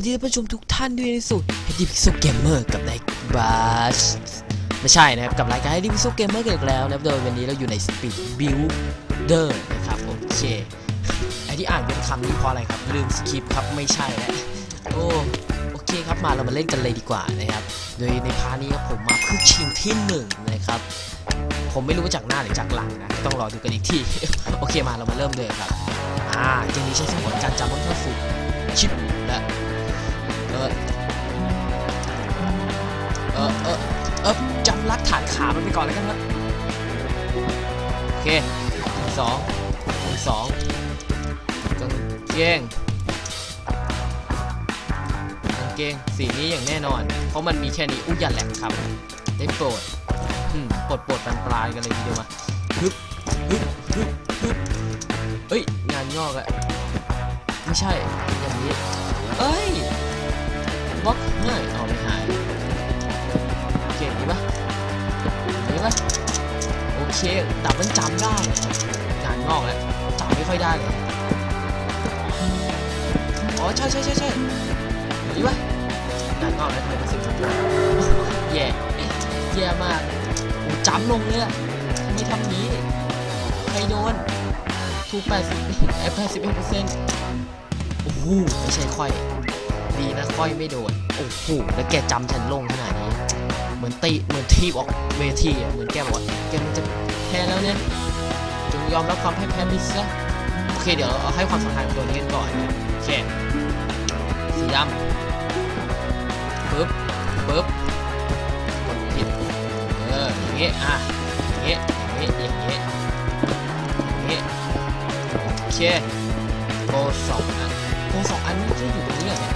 วัสดีท่านผู้ชมทุกท่านด้วยในสุด h d p i x e l Gamer กับนายบาสไม่ใช่นะครับ กับรายการ h d p i x e l Gamer กันอีกแล้วนะครับโดยวันนี้เราอยู่ใน Speed Builder นะครับ โอเค ไอที่อ่านเป็นคำนี้เพราะอะไรครับ ลืมสคริปต์ครับ ไม่ใช่แล้วโอ้โอเคครับมาเรามาเล่นกันเลยดีกว่านะครับ โดยในพาร์ทนี้ครับผมมาเพื่อชิงที่หนึ่งนะครับ ผมไม่รู้ว่าจากหน้าหรือจากหลังนะ ต้องรอดูกันอีกทีโอเคมาเรามาเริ่มเลยครับอ่าเกมนี้ใช้สมองการจำค่อนข้างสูงชิปและ ออเออเออเออจำรักฐานขามันไปก่อนแล้วกันครับโอเคหนึ่งสองหนึ่งสองกางเกงกางเกงสีนี้อย่างแน่นอน เพราะมันมีแค่นี้อุ้ยอย่าแหลกครับ ได้โปรดอืมปรดปรดปรานปลายกันเลยทีเดียวมาฮึบฮึบฮึบฮึบเอ้ยงานงอกอะไม่ใช่อย่างนี้ เอ้ย บล็อกง่ายเอาไม่หายโอเคดีปะดีปะโอเคแต่มันจำได้งานงอกแล้วจำไม่ค่อยได้เลยอ๋อใช่ใช่ใช่ใช่ดีปะงานงอกแล้วทำไมเป็นสีชมพูแย่แย่มากโอ้จำลงเลยอไม่ทำนี้ใครโดนถูก80เอ้ย81เปอร์เซ็นต์โอ้โหไม่ใช่ค่อย ดีนะค่อยไม่โดนโอ้โหแล้วแกจำฉันลงขนาดนี้ เหมือนตีเหมือนทีบออกเวทีอะเหมือนแกบอกว่าแกมันจะแพ้แล้วเนี่ยจงยอมรับความแพ้แพ้ไปซะโอเคเดี๋ยวเอาให้ความสำคัญกับตัวนี้กันก่อนนะโอเคสีดำปึ๊บปึ๊บกดผิดเอออย่างเงี้ยอะอย่างเงี้ยอย่างเงี้ยอย่างเงี้ยอย่างเงี้ยโอเคโกสองอันโกสองอันไม่ใช่อยู่ตรงนี้เหรอเนี่ย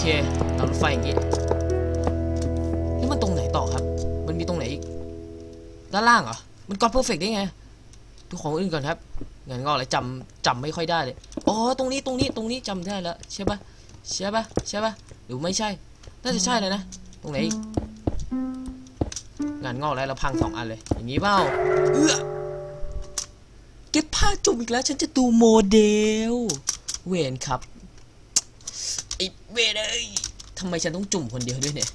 เคตามรถไฟอย่างงี้แล้วมันตรงไหนต่อครับ มันมีตรงไหนอีก ด้านล่างเหรอ มันกอดเพอร์เฟกได้ไงดูของอื่นก่อนครับงานงอกเลยจำจำไม่ค่อยได้เลย อ๋อ ตรงนี้ตรงนี้ตรงนี้จำได้แล้วใช่ปะใช่ปะใช่ปะหรือไม่ใช่ น่าจะใช่เลยนะ ตรงไหนอีกงานงอกแล้วเราพังสองอันเลย อย่างนี้เปล่าเอื้อเก็บผ้าจุ่มอีกแล้ว ฉันจะดูโมเดล เวนครับ ไอ้เวนเอ้ยทำไมฉันต้องจุ่มคนเดียวด้วยเนี่ย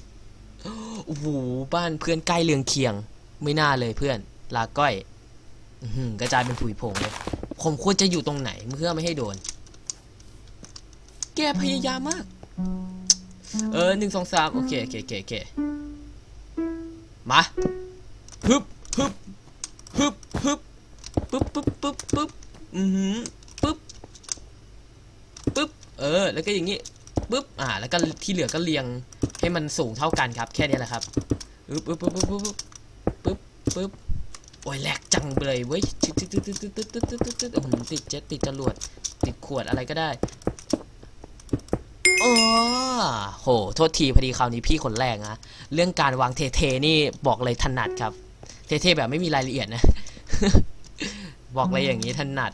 โอ้โหบ้านเพื่อนใกล้เรืองเคียง ไม่น่าเลยเพื่อน ลาก้อยกระจายเป็นผุยผงเลยผมควรจะอยู่ตรงไหนเพื่อไม่ให้โดน แกพยายามมาก เออหนึ่งสองสามโอเคโอเคโอเคโอเคมาฮึบฮึบฮึบฮึบปึ๊บปึ๊บปึ๊บปึ๊บอือหือ เออ แล้วก็อย่างงี้ปึ๊บอ่า แล้วก็ที่เหลือก็เรียงให้มันสูงเท่ากันครับ แค่นี้แหละครับปึ๊บปึ๊บปึ๊บปึ๊บปึ๊บปึ๊บปึ๊บโอ้ยแหลกจังเลยเว้ยตึ๊ดตึ๊ดตึ๊ดตึ๊ดตึ๊ดตึ๊ดตึ๊ดตึ๊ดโอ้โหติดเจ็ตติดจรวดติดขวดอะไรก็ได้โอ้โห โทษทีพอดีคราวนี้พี่คนแรกนะเรื่องการวางเทๆนี่บอกเลยถนัดครับ เทๆแบบไม่มีรายละเอียดนะ บอกเลยอย่างนี้ถนัด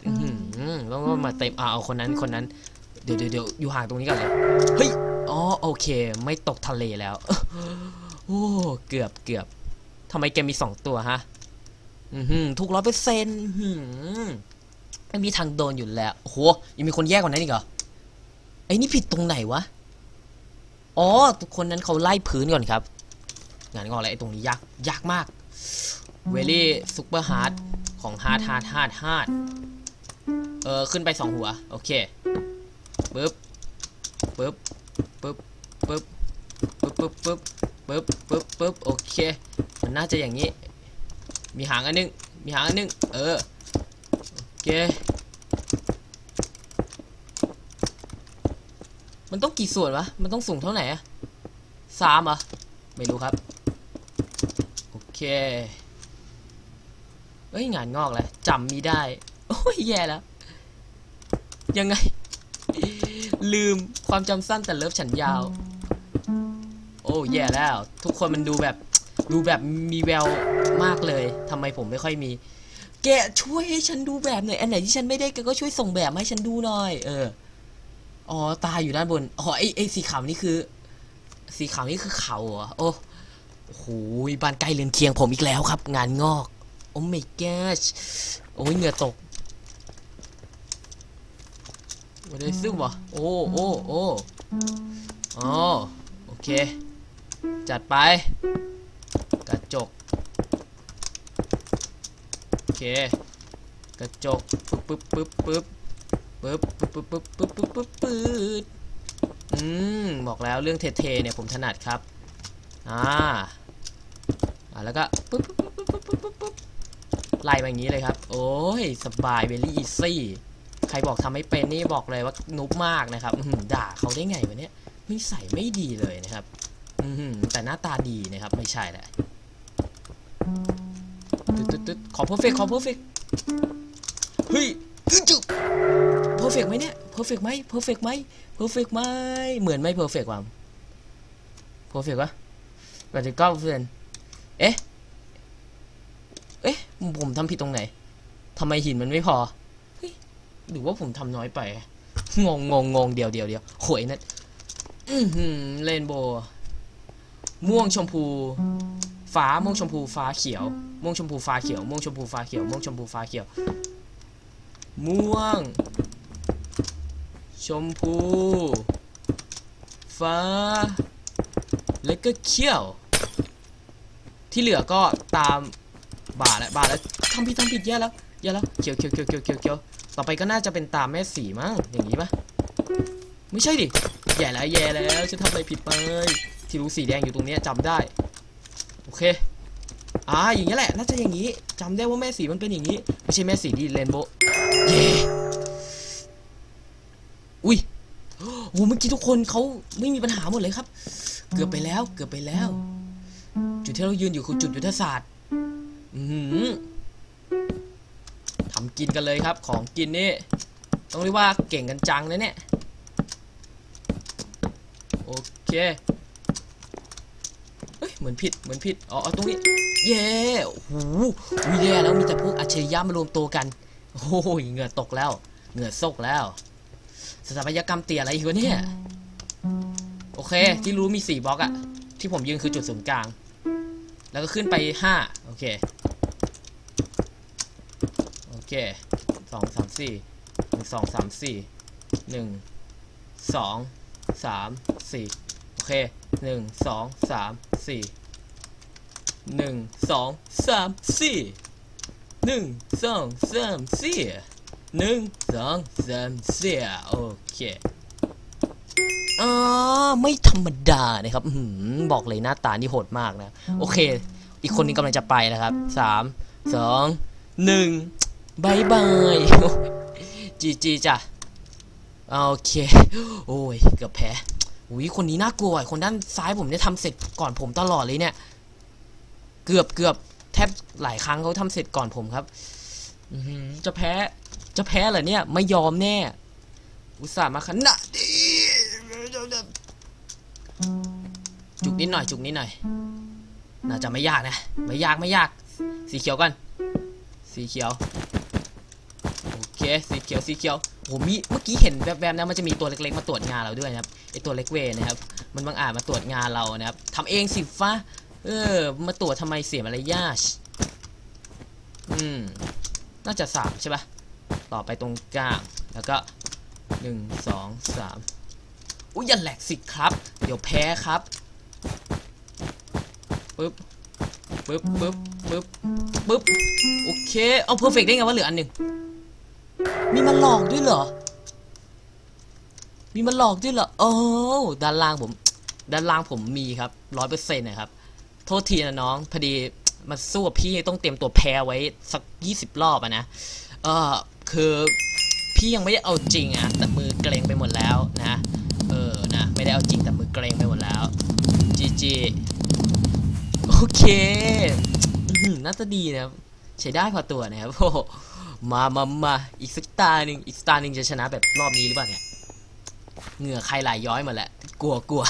ต้องมาเต็มอ่าเอาคนนั้นคนนั้น เดี๋ยวเดี๋ยวอยู่ห่างตรงนี้ก่อนเลยเฮ้ยอ๋อโอเค ไม่ตกทะเลแล้ว โอ้เกือบเกือบทำไมแกมีสองตัวฮะ อือหือถูกร้อยเปอร์เซ็นต์ไม่มีทางโดนอยู่แล้วโหยังมีคนแย่กว่านั้นอีกเหรอไอ้นี่ผิดตรงไหนวะอ๋อทุกคนนั้นเขาไล่พื้นก่อนครับ งานงอกอะไรไอ้ตรงนี้ยากยากมากเวลี่ซุปเปอร์ฮาร์ดของฮาร์ดฮาร์ดฮาร์ดฮาร์ดเออขึ้นไปสองหัว โอเค ปึ๊บปึ๊บปึ๊บปึ๊บปึ๊บปึ๊บปึ๊บปึ๊บปึ๊บปึ๊บโอเค มันน่าจะอย่างนี้ มีหางอันนึง มีหางอันนึง เออ โอเค มันต้องกี่ส่วนวะ มันต้องสูงเท่าไหร่อะสามเหรอไม่รู้ครับ โอเค เอ้ยงานงอกแล้วจำมีได้ โอ้ยแย่แล้ว ยังไง ลืมความจำสั้นแต่เลิฟฉันยาว โอ้แย่แล้ว ทุกคนมันดูแบบดูแบบมีแววมากเลยทำไมผมไม่ค่อยมี แกช่วยให้ฉันดูแบบหน่อยอันไหนที่ฉันไม่ได้แกก็ช่วยส่งแบบมาให้ฉันดูหน่อย เอออ๋อตาอยู่ด้านบนอ๋อไอไอสีขาวนี่คือ สีขาวนี่คือเขาเหรอโอ้โหบ้านใกล้เรือนเคียงผมอีกแล้วครับ งานงอก โอ้ my gosh โอ้ยเหงื่อตก ไม่ได้ซึมวะโอ้โอ้โอ้อ๋อโอเค จัดไป กระจก โอเค กระจกปึ๊บปึ๊บปึ๊บปึ๊บปึ๊บปึ๊บปึ๊บปึ๊บปึ๊บปึ๊บปึ๊บอืมบอกแล้วเรื่องเท่ๆเนี่ยผมถนัดครับ อ่าอ่าแล้วก็ปึ๊บปึ๊บปึ๊บปึ๊บปึ๊บปึ๊บไล่มาอย่างนี้เลยครับ โอ้ย สบายเวลี่อีซี่ ใครบอกทำไม่เป็นนี่บอกเลยว่านุบมากนะครับด่าเขาได้ไงวะเนี่ยนิสัยไม่ดีเลยนะครับอืแต่หน้าตาดีนะครับ ไม่ใช่แหละตึ๊ดตึ๊ดตึ๊ดขอเพอร์เฟกขอเพอร์เฟกเฮ้ยอึจุเพอร์เฟกไหมเนี่ยเพอร์เฟกไหมเพอร์เฟกไหมเพอร์เฟกไหมเหมือนไม่เพอร์เฟกว่ะเพอร์เฟกวะแปดสิบเก้าเปอร์เซ็นต์เอ๊ะเอ๊ะผมทำผิดตรงไหนทำไมหินมันไม่พอ หรือว่าผมทำน้อยไป งงงงงงเดียวเดียวเดียวโหยนั่นอือหือเรนโบม่วงชมพู ฟ้าม่วงชมพูฟ้าเขียว ม่วงชมพูฟ้าเขียว ม่วงชมพูฟ้าเขียว ม่วงชมพูฟ้าเขียว ม่วง ชมพู ฟ้า แล้วก็เขียว ที่เหลือก็ตามบาทแล้วบาทแล้วทำผิดทำผิดแย่แล้วแย่แล้วเขียวเขียวเขียวเขียวเขียวเขียว ต่อไปก็น่าจะเป็นตามแม่สีมั้งอย่างนี้ปะไม่ใช่ดิแย่แล้วแย่แล้วฉันทำอะไรผิดไปที่รู้สีแดงอยู่ตรงนี้ยจำได้ โอเคอ่าอย่างนี้แหละน่าจะอย่างนี้จำได้ว่าแม่สีมันเป็นอย่างนี้ ไม่ใช่แม่สีดีเรนโบว์เย้อุ้ยโอ้โหเมื่อกี้ทุกคนเขาไม่มีปัญหาหมดเลยครับ เกือบไปแล้วเกือบไปแล้ว จุดที่เรายืนอยู่คือจุดยุทธศาสตร์ อือหือทำกินกันเลยครับ ของกินนี่ต้องเรียกว่าเก่งกันจังนะเนี่ย โอเคเฮ้ยเหมือนผิดเหมือนผิดอ๋อตรงนี้ เย้โอ้โหวิแย่แล้วมีแต่พวกอัจฉริยะมารวมตัวกันโอ้ยเหงื่อตกแล้ว เหงื่อซกแล้วสถาปัตยกรรมเตี่ยอะไรอีกวะเนี่ยโอเค ที่รู้มีสี่บล็อกอะที่ผมยืนคือจุดศูนย์กลาง แล้วก็ขึ้นไปห้าโอเค เคสองสามสี่หนึ่งสองสามสี่หนึ่งสองสามสี่โอเคหนึ่งสองสามสี่หนึ่งสองสามสี่หนึ่งสองสามสี่หนึ่งสองสามสี่โอเคอ่าไม่ธรรมดานะครับบอกเลยหน้าตานี่โหดมากนะ โอเค อีกคนนึงกำลังจะไปแล้วครับสามสองหนึ่ง บายบายจีจีจ้ะโอเค โอ้ย เกือบแพ้อุ้ยคนนี้น่ากลัวคนด้านซ้ายผมเนี่ยทำเสร็จก่อนผมตลอดเลยเนี่ย เกือบเกือบแทบหลายครั้งเขาทำเสร็จก่อนผมครับจะแพ้ จะแพ้เหรอเนี่ย ไม่ยอมแน่ อุตส่าห์มาขนาดจุกนิดหน่อย จุกนิดหน่อย น่าจะไม่ยากนะ ไม่ยากไม่ยาก สีเขียวกัน สีเขียว เคสีเขียวสีเขียวโหมีเมื่อกี้เห็นแวบๆนะมันจะมีตัวเล็กๆมาตรวจงานเราด้วยนะครับไอตัวเล็กเวนะครับ มันบางอาจมาตรวจงานเรานะครับทำเองสิฟ้าเออ มาตรวจทำไมเสียมารยาทอืมน่าจะสามใช่ปะต่อไปตรงกลางแล้วก็หนึ่งสองสามอุ้ยอย่าแหลกสิครับ เดี๋ยวแพ้ครับปึ๊บปึ๊บปึ๊บปึ๊บปึ๊บโอเค เอาเพอร์เฟกได้ไงว่าเหลืออันหนึ่ง มีมันหลอกด้วยเหรอ มีมันหลอกด้วยเหรอ โอ้ ด้านล่างผม ด้านล่างผมมีครับร้อยเปอร์เซ็นต์นะครับ โทษทีนะน้อง พอดีมาสู้กับพี่ต้องเตรียมตัวแพ้ไว้สักยี่สิบรอบอะนะ เออคือพี่ยังไม่ได้เอาจริงอะแต่มือเกรงไปหมดแล้วนะ เออ นะ ไม่ได้เอาจริงแต่มือเกรงไปหมดแล้วจีจีโอเคน่าจะดีนะใช้ได้พอตัวนะครับโอ้ มามามาอีกสักตาหนึ่งอีกสตาหนึ่งจะชนะแบบรอบนี้หรือเปล่าเนี่ย เหงื่อใครไหลยย้อยมาแล้ว กลัวกลัว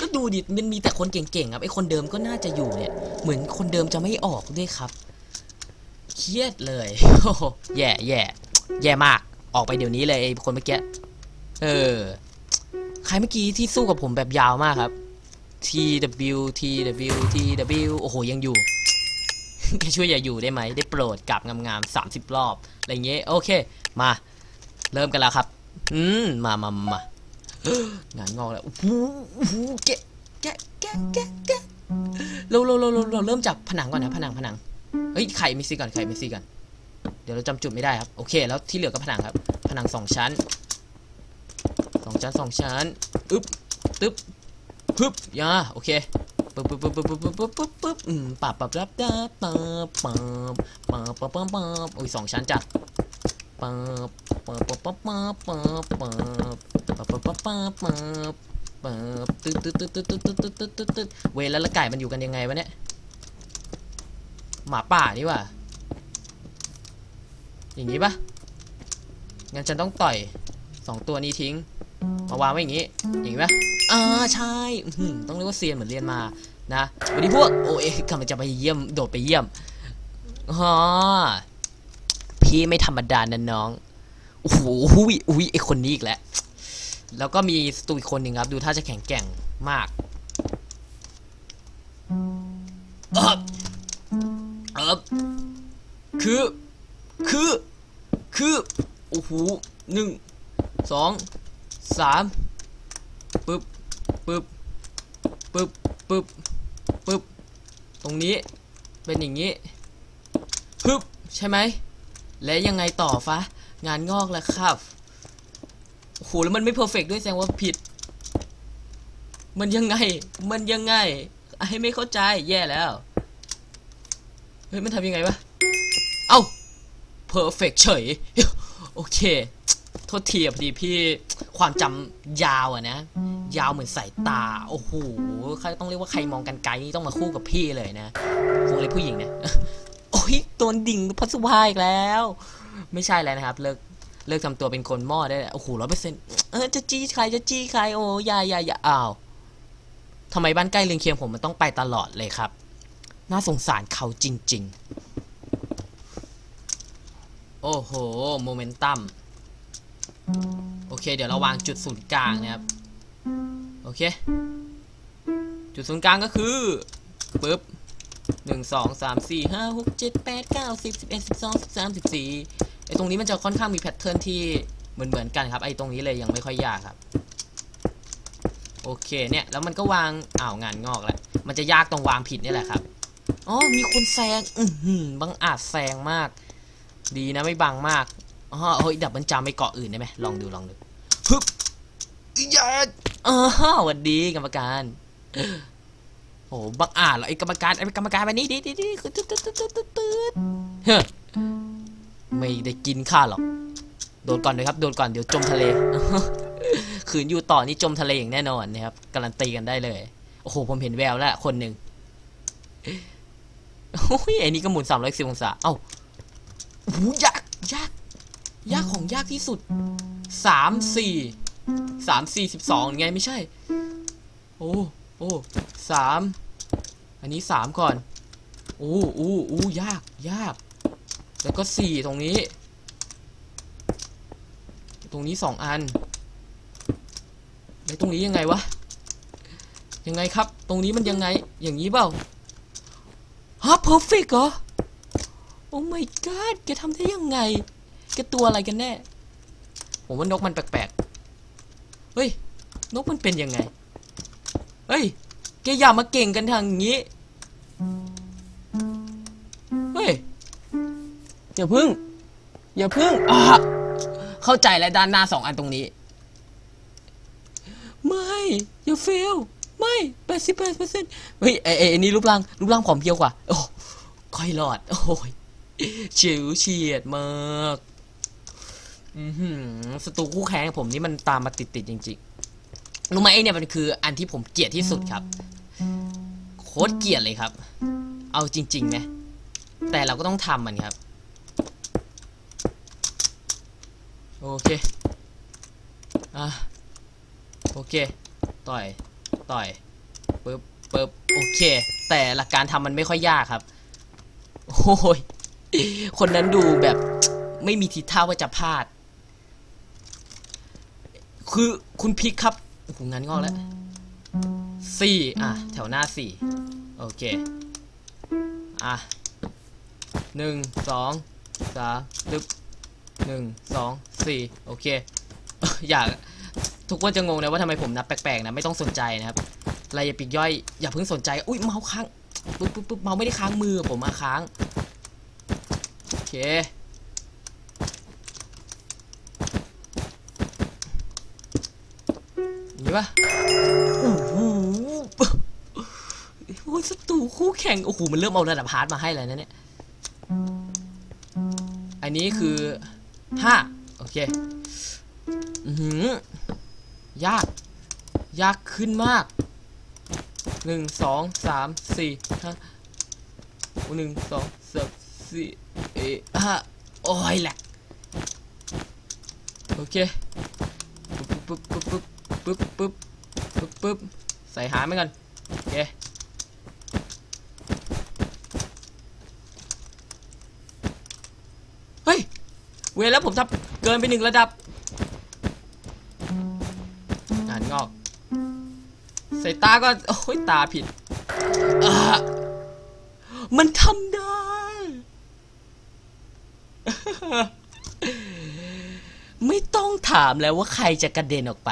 ก็ดูดิ มันมีแต่คนเก่งๆครับ ไอ้คนเดิมก็น่าจะอยู่เนี่ย เหมือนคนเดิมจะไม่ออกด้วยครับ เครียดเลย แย่แย่แย่มาก ออกไปเดี๋ยวนี้เลยไอ้คนเมื่อกี้ เออ ใครเมื่อกี้ที่สู้กับผมแบบยาวมากครับ T W T W T W โอ้โห ยังอยู่ ช่วยอย่าอยู่ได้ไหมได้โปรดกลับงามๆ30รอบอะไรเงี้ยโอเค มา เริ่มกันแล้วครับ อืมมามามางานงอกแล้วโอ้โหโอ้โหแกะแกะแกะแกะแกะเราเราเราเราเริ่มจากผนังก่อนนะผนังผนังเฮ้ยไข่มิซี่ก่อนไข่มิซี่ก่อนเดี๋ยวเราจำจุดไม่ได้ครับโอเค แล้วที่เหลือก็ผนังครับ ผนังสองชั้นสองชั้นสองชั้นอึ๊บตึ๊บฮึบยาโอเค ปึ๊บปึ๊บปึ๊บปึ๊บปึ๊บปึ๊บปึ๊บปึ๊บอืมปับปับรับดับปับปับปับปับปับปับโอ้ยสองชั้นจ้ะปับปับปับปับปับปับปับปับปับปับปับปับปับตึ๊ดตึ๊ดตึ๊ดตึ๊ดตึ๊ดตึ๊ดตึ๊ดตึ๊ดตึ๊ดตึ๊ดเวรแล้วละไก่มันอยู่กันยังไงวะเนี่ยหมาป่านี่ว่ะอย่างงี้ปะงั้นฉันต้องต่อยสองตัวนี้ทิ้ง มาวางไว้อย่างงี้อย่างงี้ปะอ่าใช่ต้องเรียกว่าเซียนเหมือนเรียนมานะวันนี้พวกโอ้ยกำลังจะไปเยี่ยมโดดไปเยี่ยมฮ่าพี่ไม่ธรรมดานะน้องโอ้โหอุ้ยอุ้ยไอคนนี้อีกแล้วแล้วก็มีสตูอีกคนหนึ่งครับ ดูท่าจะแข็งแกร่งมากเอบเอบคือ คือ คือ โอ้โหหนึ่ง สอง สามปึ๊บปึ๊บปึ๊บปึ๊บปึ๊บตรงนี้เป็นอย่างนี้ฮึบใช่ไหมและยังไงต่อฟะงานงอกแล้วครับโอ้โหแล้วมันไม่เพอร์เฟกด้วยแสดงว่าผิด มันยังไง มันยังไงให้ไม่เข้าใจแย่แล้วเฮ้ยมันทำยังไงวะเอ้าเพอร์เฟกเฉยโอเค โทษทีพอดีพี่ความจำยาวอะนะ ยาวเหมือนสายตา โอ้โหใครต้องเรียกว่าใครมองกันไกลนี่ต้องมาคู่กับพี่เลยนะคงเลยผู้หญิงเนี่ยโอ้ยตัวดิ่งพัสวาอีกแล้ว ไม่ใช่แล้วนะครับ เลิกเลิกทำตัวเป็นคนหม้อได้แล้วโอ้โหร้อยเปอร์เซ็นต์เออจะจี้ใครจะจี้ใครโอ้ยายายาอ้าวทำไมบ้านใกล้เรือนเคียงผมมันต้องไปตลอดเลยครับ น่าสงสารเขาจริง ๆ โอ้โห โมเมนตัม โอเค เดี๋ยวเราวางจุดศูนย์กลางนะครับ โอเค จุดศูนย์กลางก็คือปึ๊บหนึ่งสองสามสี่ห้าหกเจ็ดแปดเก้าสิบสิบเอ็ดสิบสองสิบสามสิบสี่ไอตรงนี้มันจะค่อนข้างมีแพทเทิร์นที่เหมือนเหมือนกันครับ ไอตรงนี้เลยยังไม่ค่อยยากครับ โอเคเนี่ย แล้วมันก็วางอ้าวงานงอกแล้วมันจะยากตรงวางผิดนี่แหละครับอ๋อมีคนแซงอือหือบังอาจแซงมาก ดีนะไม่บังมาก อ๋อเฮ้ยดับมันจำไปเกาะอื่นได้ไหมลองดูลองดูฮึบอย่าอ๋อหวัดดีกรรมการโอ้บังอาจเหรอไอ้กรรมการไอ้กรรมการแบบนี้ดีดีดีคือตึ๊ดตึ๊ดตึ๊ดตึ๊ดตึ๊ดตึ๊ดเฮ้อไม่ได้กินข้าหรอกโดนก่อนเลยครับโดนก่อนเดี๋ยวจมทะเลขืนอยู่ต่อนี่จมทะเลอย่างแน่นอนนะครับการันตีกันได้เลยโอ้โหผมเห็นแววแล้วคนหนึ่งโอ้ยไอ้นี่ก็หมุนสามร้อยสิบองศาเอ้าโอ้โหยากยาก ยากของยากที่สุดสามสี่สามสี่สิบสองไงไม่ใช่ โอ้โอ้สามอันนี้สามก่อนโอ้โอ้โอ้ยากยาก แล้วก็สี่ตรงนี้ ตรงนี้สองอันแล้วตรงนี้ยังไงวะ ยังไงครับ ตรงนี้มันยังไง อย่างนี้เปล่าฮะ perfect เหรอ โอ้ my god แกทำได้ยังไง กตัวอะไรกันแน่ ผมว่านกมันแปลกๆ เฮ้ย นกมันเป็นยังไง เฮ้ย แกอย่ามาเก่งกันทางนี้ เฮ้ย อย่าพึ่ง อย่าพึ่งอะเข้าใจแล้วด้านหน้าสองอันตรงนี้ ไม่ อย่าเฟล ไม่แปดสิบแปดเปอร์เซ็นต์เฮ้ยไอ้ไอ้ไอ้นี่รูปร่าง รูปร่างผอมเพรียวกว่า โอ้ค่อยรอด โอ้ยเฉียวเฉียดมาก อือหือศัตรูคู่แข่งผมนี่มันตามมาติดๆจริงๆรู้ไหมไอเนี่ยมันคืออันที่ผมเกลียดที่สุดครับ โคตรเกลียดเลยครับ เอาจริงๆไหมแต่เราก็ต้องทำมันครับ โอเคอะโอเค ต่อย ต่อยปึ๊บปึ๊บโอเค แต่หลักการทำมันไม่ค่อยยากครับ โอ้ยคนนั้นดูแบบไม่มีทีท่าว่าจะพลาด คือคุณพิกครับโอ้โหงานงอกแล้วสี่อะ แถวหน้าสี่โอเค อะหนึ่งสองสามดึบหนึ่งสองสี่โอเค อยากทุกคนจะงงนะว่าทำไมผมนับแปลกๆนะไม่ต้องสนใจนะครับรายละเอียดปีกย่อยอย่าเพิ่งสนใจ อุ้ยเมาส์ค้างปุ๊บปุ๊บปุ๊บเมาส์ไม่ได้ค้างมือผมมาค้าง โอเคอย่าง นี่ปะโอ้โหโอ้ยศัตรูคู่แข่ง โอ้โห มันเริ่มเอาระดับฮาร์ดมาให้แล้วนะเนี่ย อันนี้คือห้าโอเค อือหือยาก ยากขึ้นมากหนึ่งสองสามสี่ห้าหนึ่งสองสามสี่เอะห้าโอ้ยแหละ โอเคปึ๊บปึ๊บปึ๊บปึ๊บ ปึ๊บปึ๊บปึ๊บปึ๊บใส่หาไม่กันโอเคเฮ้ย เวรแล้วผมทำเกินไปหนึ่งระดับงานงอก ใส่ตาก็ โอ้ยตาผิดอะมันทำได้ ไม่ต้องถามแล้วว่าใครจะกระเด็นออกไป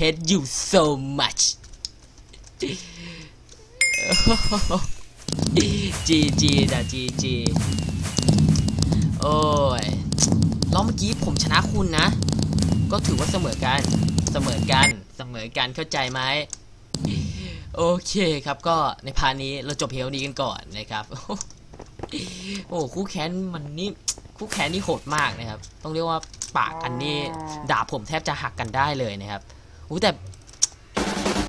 hate you so much จีจีนะจีจีโอ้ยรอบเมื่อกี้ผมชนะคุณนะ ก็ถือว่าเสมอกัน เสมอกัน เสมอกัน เข้าใจไหมโอเคครับก็ในพาร์ทนี้เราจบเพลนี้กันก่อนนะครับ โอ้คู่แค้นมันนี่คู่แค้นนี่โหดมากนะครับ ต้องเรียกว่าปากกันนี่ดาบผมแทบจะหักกันได้เลยนะครับโอ้แต่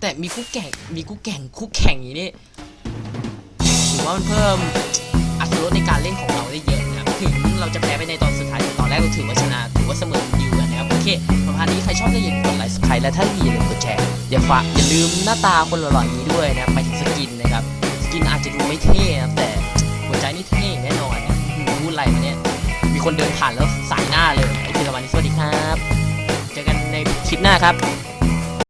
แต่มีคู่แข่งมีคู่แข่งคู่แข่งอย่างนี้ถือว่ามันเพิ่มอัตรสในการเล่นของเราได้เยอะนะครับถึงเราจะแพ้ไปในตอนสุดท้ายแต่ตอนแรกเราถือว่าชนะถือว่าเสมอดีกว่นะครับโอเคประมาณนี้ใครชอบก็อย่าลืมกดไลค์สไครต์และถ้าดีอย่าลืมกดแชร์อย่าฝากอย่าลืมหน้าตาคนหล่อๆอย่างนี้ด้วยนะครับไปถึงสกินนะครับสกินอาจจะดูไม่เท่นะแต่หัวใจนี่เท่แน่นอนนะอื้อหือพูดอะไรมาเนี่ยมีคนเดินผ่านแล้วสายหน้าเลยโอเคประมาณนี้สวัสดีครับ เจอกันในคลิปหน้าครับ